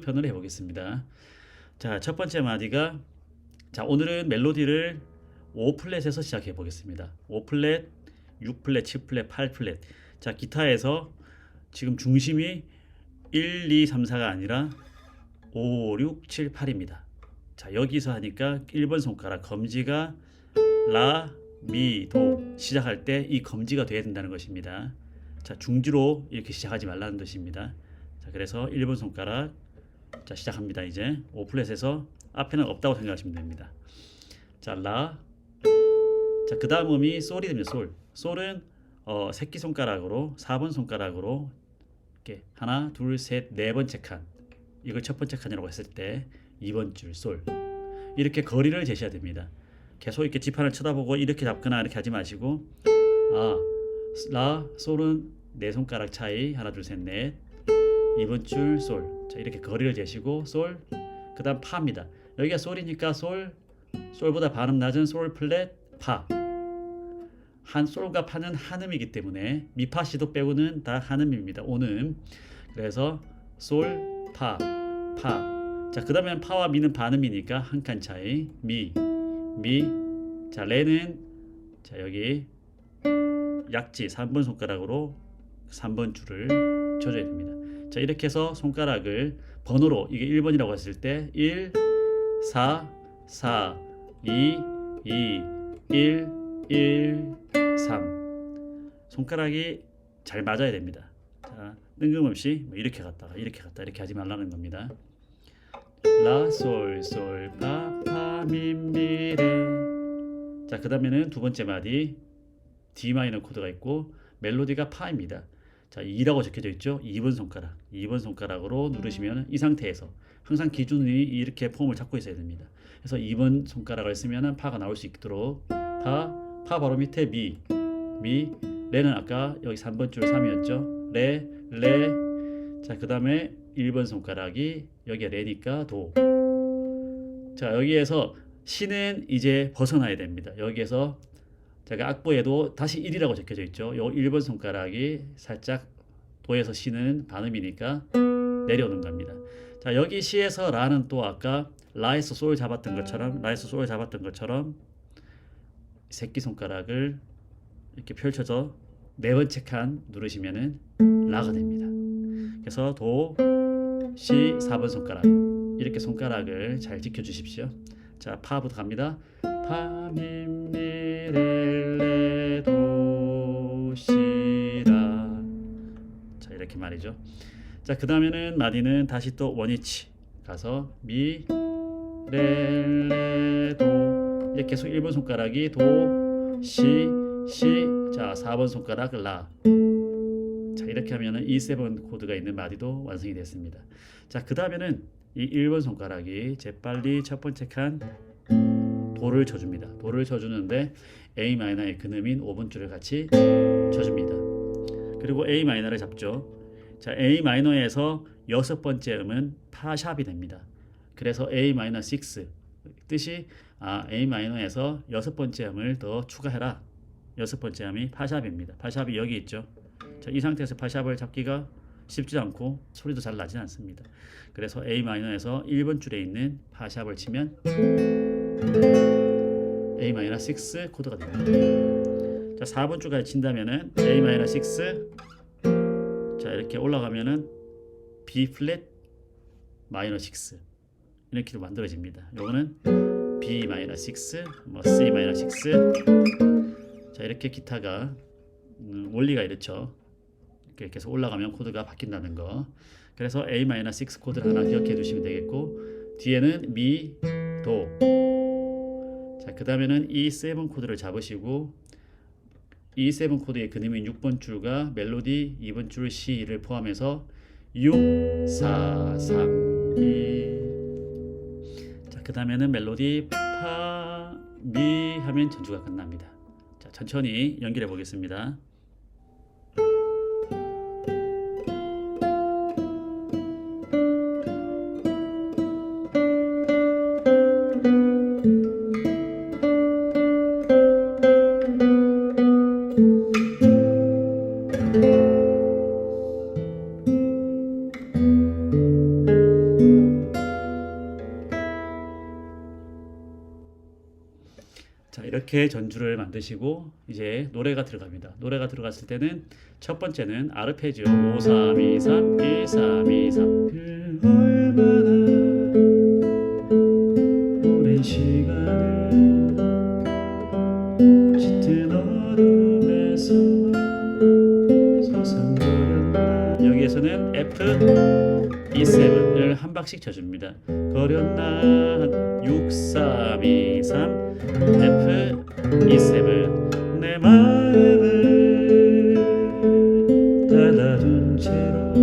편을 해보겠습니다. 자, 첫 번째 마디가 자, 오늘은 멜로디를 5플랫에서 시작해 보겠습니다. 5플랫, 6플랫, 7플랫, 8플랫. 자, 기타에서 지금 중심이 1, 2, 3, 4가 아니라 5, 6, 7, 8입니다. 자, 여기서 하니까 1번 손가락 검지가 라, 미, 도 시작할 때 이 검지가 돼야 된다는 것입니다. 자, 중지로 이렇게 시작하지 말라는 뜻입니다. 자, 그래서 1번 손가락 자, 시작합니다. 이제 5플랫에서 앞에는 없다고 생각하시면 됩니다. 자, 라. 자, 그 다음 음이 솔이 됩니다. 솔. 솔은 어, 새끼 손가락으로 4번 손가락으로 이렇게 하나, 둘, 셋, 네 번째 칸. 이걸 첫 번째 칸이라고 했을 때 2번 줄 솔. 이렇게 거리를 재셔야 됩니다. 계속 이렇게 지판을 쳐다보고 이렇게 잡거나 이렇게 하지 마시고 아, 라, 솔은 네 손가락 차이 하나, 둘, 셋, 넷. 2번 줄 솔. 자, 이렇게 거리를 재시고 솔. 그다음 파입니다. 여기가 솔이니까 솔, 솔보다 반음 낮은 솔 플랫 파. 한 솔과 파는 한음이기 때문에 미파 시도 빼고는 다 한음입니다. 오음. 그래서 솔, 파, 파. 자, 그다음에 파와 미는 반음이니까 한 칸 차이. 미, 미. 자, 레는 자, 여기 약지 3번 손가락으로 3번 줄을 쳐줘야 됩니다. 자, 이렇게 해서 손가락을 번호로 이게 1번이라고 했을 때 1, 4, 4, 2, 2, 1, 1, 3 손가락이 잘 맞아야 됩니다. 자, 뜬금없이 뭐 이렇게 갔다가 이렇게 갔다 이렇게 하지 말라는 겁니다. 라, 솔, 솔, 파, 파, 미, 미, 레. 자, 그 다음에는 두 번째 마디 D 마이너 코드가 있고 멜로디가 파입니다. 자, 2라고 적혀져 있죠. 2번 손가락. 2번 손가락으로 누르시면 이 상태에서 항상 기준이 이렇게 폼을 잡고 있어야 됩니다. 그래서 2번 손가락을 쓰면 파가 나올 수 있도록 파, 파 바로 밑에 미, 미, 레는 아까 여기 3번 줄 3이었죠. 레, 레. 자, 그 다음에 1번 손가락이 여기가 레니까 도. 자, 여기에서 시는 이제 벗어나야 됩니다. 여기에서 제가 악보에도 다시 1이라고 적혀져 있죠. 요 1번 손가락이 살짝 도에서 시는 반음이니까 내려오는 겁니다. 자, 여기 시에서 라는 또 아까 라에서 솔 잡았던 것처럼 라에서 솔 잡았던 것처럼 새끼 손가락을 이렇게 펼쳐서 네 번째 칸 누르시면은 라가 됩니다. 그래서 도, 시, 4번 손가락 이렇게 손가락을 잘 지켜 주십시오. 자, 파부터 갑니다. 파, 미, 미, 레, 레, 도, 시, 라. 자, 이렇게 말이죠. 자, 그 다음에는 마디는 다시 또 원위치 가서 미, 레, 레, 도. 이제 계속 1번 손가락이 도, 시, 시. 자, 4번 손가락 라. 자, 이렇게 하면은 E7 코드가 있는 마디도 완성이 됐습니다. 자, 그 다음에는 이 1번 손가락이 재빨리 첫 번째 칸 도를 쳐줍니다. 도를 쳐주는데 A 마이너의 근음인 5번 줄을 같이 쳐줍니다. 그리고 A 마이너를 잡죠. 자, A 마이너에서 여섯 번째 음은 파샵이 됩니다. 그래서 A 마이너 6 뜻이 아, A 마이너에서 여섯 번째 음을 더 추가해라. 여섯 번째 음이 파샵입니다. 파샵이 여기 있죠. 자, 이 상태에서 파샵을 잡기가 쉽지 않고 소리도 잘 나지 않습니다. 그래서 A 마이너에서 1번 줄에 있는 파샵을 치면 A 마이너 6 코드가 됩니다. 자, 4번 줄까지 친다면은 A 마이너 6 자, 이렇게 올라가면은 B 플랫 마이너 6 이렇게도 만들어집니다. 요거는 B 마이너 6, 뭐 C 마이너 6. 자, 이렇게 기타가 음, 원리가 이렇죠. 이렇게 계속 올라가면 코드가 바뀐다는 거. 그래서 A 마이너 6 코드를 하나 기억해 두시면 되겠고 뒤에는 미, 도. 자, 그 다음에는 E7 코드를 잡으시고 E7 코드의 근음인 6번 줄과 멜로디 2번 줄 C를 포함해서 6, 4, 3, 2. 자, 그 다음에는 멜로디 파, 미 하면 전주가 끝납니다. 자, 천천히 연결해 보겠습니다. 이렇게 전주를 만드시고 이제 노래가 들어갑니다. 노래가 들어갔을 때는 첫 번째는 아르페지오 5 3 2 3 1 3 2 3 얼마나 오랜 시간을 짙은 어둠에서 여기에서는 F E7을 한 박씩 쳐줍니다. 거렸나 6 3 2 3 F E7 내 마음을 닫아둔 채로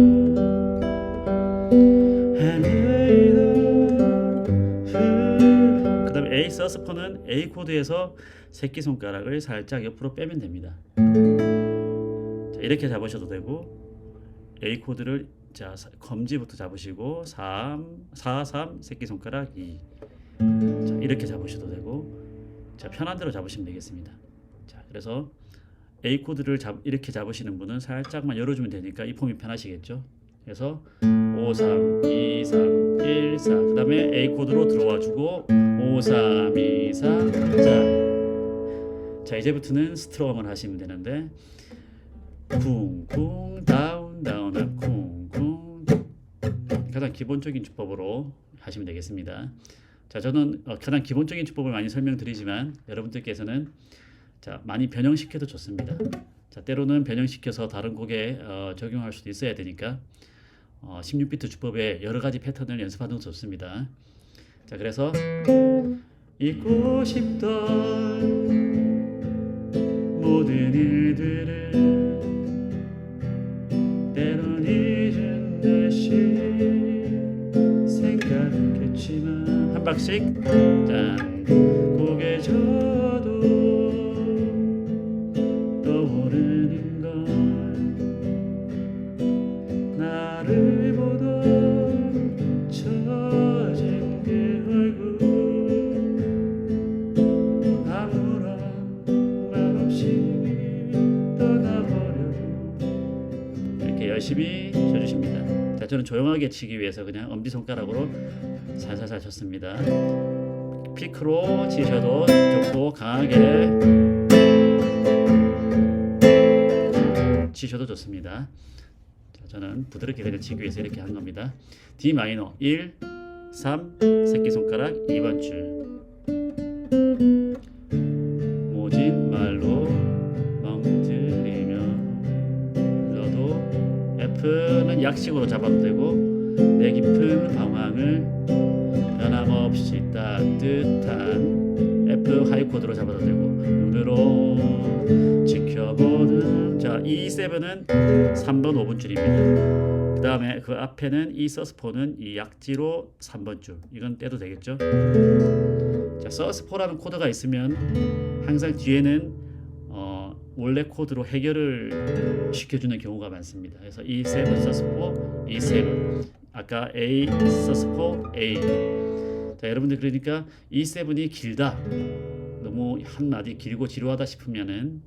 헤매이던 그다음에 A 코드에서 새끼 손가락을 살짝 옆으로 빼면 됩니다. 자, 이렇게 잡으셔도 되고 A 코드를 자 사- 검지부터 잡으시고 3, 4, 3 새끼 손가락 2. 자 이렇게 잡으셔도 되고 자 편한 대로 잡으시면 되겠습니다. 자 그래서 A 코드를 잡, 이렇게 잡으시는 분은 살짝만 열어주면 되니까 이 폼이 편하시겠죠. 그래서 5, 3, 2, 3, 1, 4. 그 다음에 A 코드로 들어와 주고 5, 3, 2, 4. 자, 자 이제부터는 스트럼을 하시면 되는데 쿵쿵 다운 다운 업 쿵쿵 가장 기본적인 주법으로 하시면 되겠습니다. 자 저는 어, 가장 기본적인 주법을 많이 설명드리지만 여러분들께서는 자 많이 변형시켜도 좋습니다. 자 때로는 변형시켜서 다른 곡에 어, 적용할 수도 있어야 되니까 어, 16비트 주법의 여러 가지 패턴을 연습하는 것도 좋습니다. 자 그래서 잊고 싶던 모든 일들을 박씩. 짠. 고개 져 조용하게 치기 위해서 그냥 엄지 손가락으로 살살살 쳤습니다. 피크로 치셔도 좋고 강하게 치셔도 좋습니다. 자, 저는 부드럽게 그냥 치기 위해서 이렇게 한 겁니다. D 마이너 1, 3 새끼 손가락 2번 줄 약식으로 잡아도 되고 내 깊은 방황을 변함없이 따뜻한 F 하이 코드로 잡아도 되고 눈으로 지켜보는 자 E7은 3번 5분 줄입니다. 그 다음에 그 앞에는 E 서스포는 이 약지로 3번 줄 이건 떼도 되겠죠? 자 서스포라는 코드가 있으면 항상 뒤에는 어, 원래 코드로 해결을 시켜주는 경우가 많습니다. 그래서 E7 서스포 E7 아까 A 서스포 A 자 여러분들 그러니까 E7이 길다 너무 한 마디 길고 지루하다 싶으면은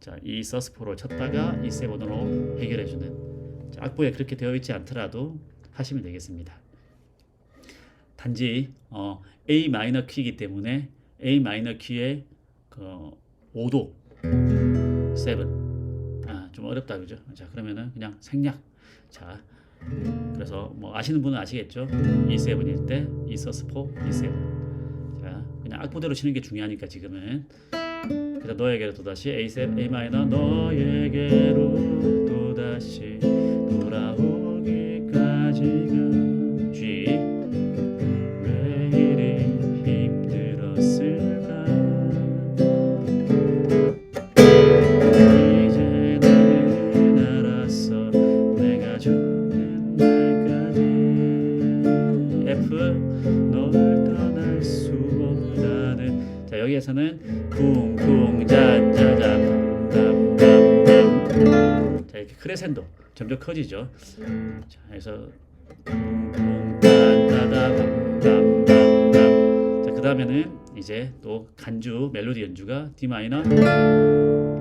자이 서스포를 쳤다가 E7으로 해결해주는 자, 악보에 그렇게 되어 있지 않더라도 하시면 되겠습니다. 단지 어, A 마이너 키이기 때문에 A 마이너 키의 그 5도 7. 아, 좀 어렵다 그죠? 자, 그러면은 그냥 생략. 자. 그래서 뭐 아시는 분은 아시겠죠? E7일 때 E 서스포 E7. 자, 그냥 악보대로 치는 게 중요하니까 지금은 그래서 너에게로 또다시 A7 A 마이너 너에게로 또다시 돌아오 여기에서는 쿵쿵 짜짜자 빰빰빰빰 자 이렇게 크레센도 점점 커지죠. 자 그래서 쿵쿵 따다다 빰빰빰빰 자그 다음에는 이제 또 간주 멜로디 연주가 D 마이너.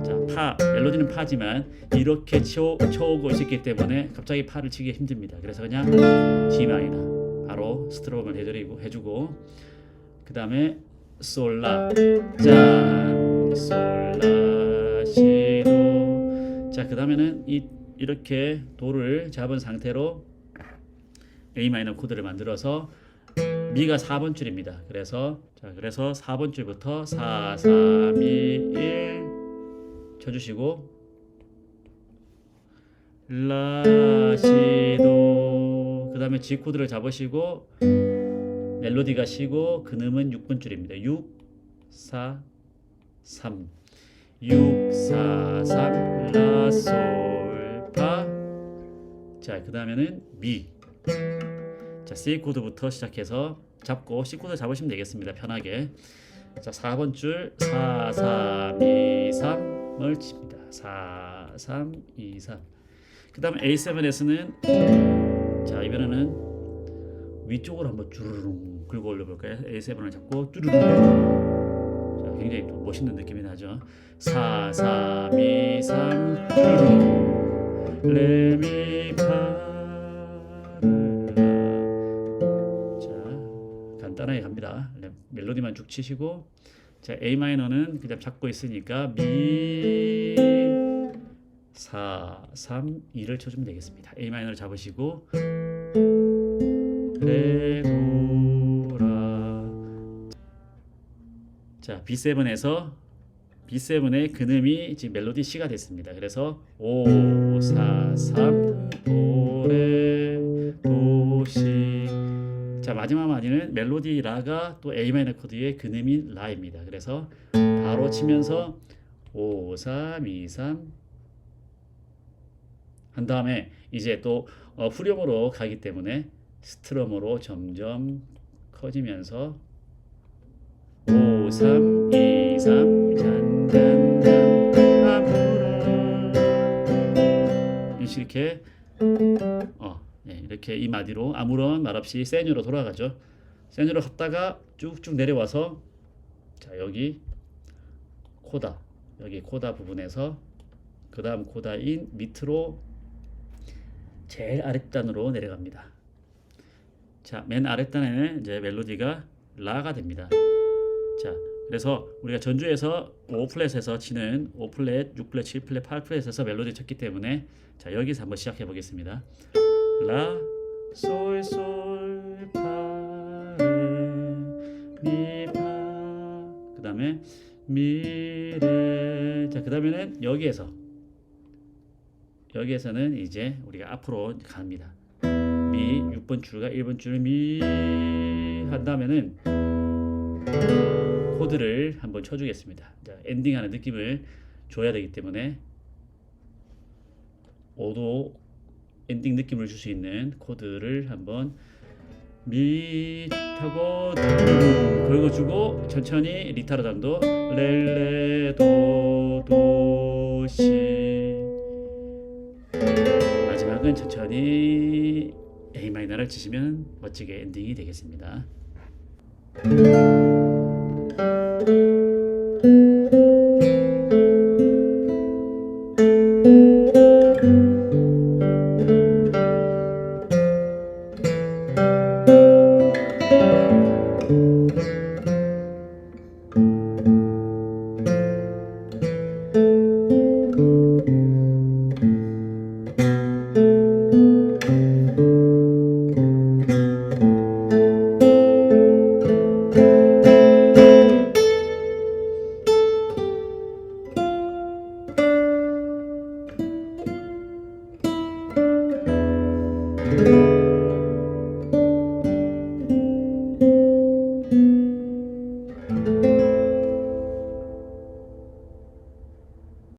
자파 멜로디는 파지만 이렇게 쳐, 쳐오고 있기 때문에 갑자기 파를 치기 힘듭니다. 그래서 그냥 D 마이너. 바로 스트로크를 해드리고 해주고. 그 다음에 솔라. 짠 솔라 시도 자 그 다음에는 이 이렇게 도를 잡은 상태로 A 마이너 코드를 만들어서 미가 4번 줄입니다. 그래서 자 그래서 4번 줄부터 4 3 2 1 쳐주시고 라시도 그 다음에 G 코드를 잡으시고 멜로디가 쉬고 근음은 6분 줄입니다. 6 4 3 6 4 3 라 솔 파 자, 그 다음에는 미. 자, C 코드부터 시작해서 잡고 C 코드 잡으시면 되겠습니다. 편하게. 자, 4번 줄 4 3 2 3을 칩니다. 4 3 2 3. 그 다음 A7에서는 자, 이번에는 위쪽으로 한번 주르륵 긁어 올려 볼까요? A7을 잡고 쭈르륵. 자, 굉장히 또 멋있는 느낌이 나죠. 4 3 2 3 쭈르륵. 레미파르라 자 간단하게 갑니다 네, 멜로디만 쭉 치시고 자 A 마이너는 그냥 잡고 있으니까 미 4, 3, 2를 쳐주면 되겠습니다 A 마이너를 잡으시고 레도라 자 B7에서 B7의 근음이 지금 멜로디 C가 됐습니다. 그래서 5, 4, 3, 도레, 도, 시. 자 마지막 마디는 멜로디 라가 또 A 마이너 코드의 근음이 라입니다. 그래서 바로 치면서 5, 3, 2, 3. 한 다음에 이제 또 어, 후렴으로 가기 때문에 스트럼으로 점점 커지면서 5, 3, 2, 3, 잔잔잔 아무런 이렇게 어, 네, 이렇게 이 마디로 아무런 말 없이 세뉴로 돌아가죠. 세뉴로 갔다가 쭉쭉 내려와서 자 여기 코다 여기 코다 부분에서 그 다음 코다인 밑으로 제일 아랫단으로 내려갑니다. 자, 맨 아랫단에는 이제 멜로디가 라가 됩니다. 자, 그래서 우리가 전주에서 5플랫에서 치는 5플랫, 6플랫, 7플랫, 8플랫에서 멜로디 쳤기 때문에 자, 여기서 한번 시작해 보겠습니다. 라, 솔, 솔, 파, 레, 미, 파. 그다음에 미, 레. 자, 그다음에는 여기에서 여기에서는 이제 우리가 앞으로 갑니다. 미 6번 줄과 1번 줄을 미 한 다음에는 코드를 한번 쳐주겠습니다. 자, 엔딩하는 느낌을 줘야 되기 때문에 5도 엔딩 느낌을 줄 수 있는 코드를 한번 미 하고 긁어주고 천천히 리타르 단도 렐레 도 도시 마지막은 천천히 A 마이너를 치시면 멋지게 엔딩이 되겠습니다.